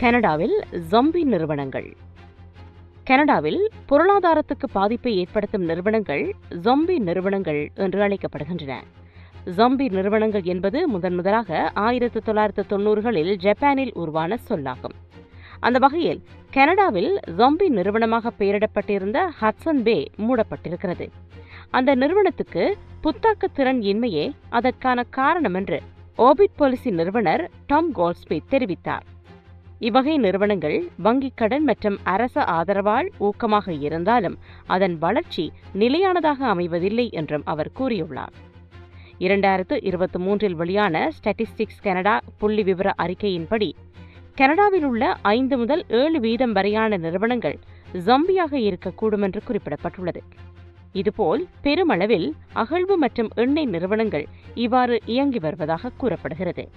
கனடாவில் ஜம்பி நிறுவனங்கள். கனடாவில் பொருளாதாரத்துக்கு பாதிப்பை ஏற்படுத்தும் நிறுவனங்கள் ஜொம்பி நிறுவனங்கள் என்று அழைக்கப்படுகின்றன. ஜொம்பி நிறுவனங்கள் என்பது முதன் முதலாக ஆயிரத்து தொள்ளாயிரத்து தொன்னூறுகளில் ஜப்பானில் உருவான சொல்லாகும். அந்த வகையில் கனடாவில் ஜொம்பி நிறுவனமாக பெயரிடப்பட்டிருந்த ஹட்சன் பே மூடப்பட்டிருக்கிறது. அந்த நிறுவனத்துக்கு புத்தாக்க திறன் இன்மையே அதற்கான காரணம் என்று ஓபிட் பாலிசி நிறுவனர் டாம் கோல்ஸ்பீட் தெரிவித்தார். இவ்வகை நிறுவனங்கள் வங்கிக் கடன் மற்றும் அரச ஆதரவால் ஊக்கமாக இருந்தாலும் அதன் வளர்ச்சி நிலையானதாக அமைவதில்லை என்றும் அவர் கூறியுள்ளார். இரண்டாயிரத்து இருபத்தி மூன்றில் வெளியான ஸ்டாட்டிஸ்டிக்ஸ் கனடா புள்ளி விவர அறிக்கையின்படி கனடாவில் உள்ள ஐந்து முதல் ஏழு வீதம் வரையான நிறுவனங்கள் ஜம்பியாக இருக்கக்கூடும் என்று குறிப்பிடப்பட்டுள்ளது. இதுபோல் பெருமளவில் அகழ்வு மற்றும் எண்ணெய் நிறுவனங்கள் இவ்வாறு இயங்கி வருவதாக கூறப்படுகிறது.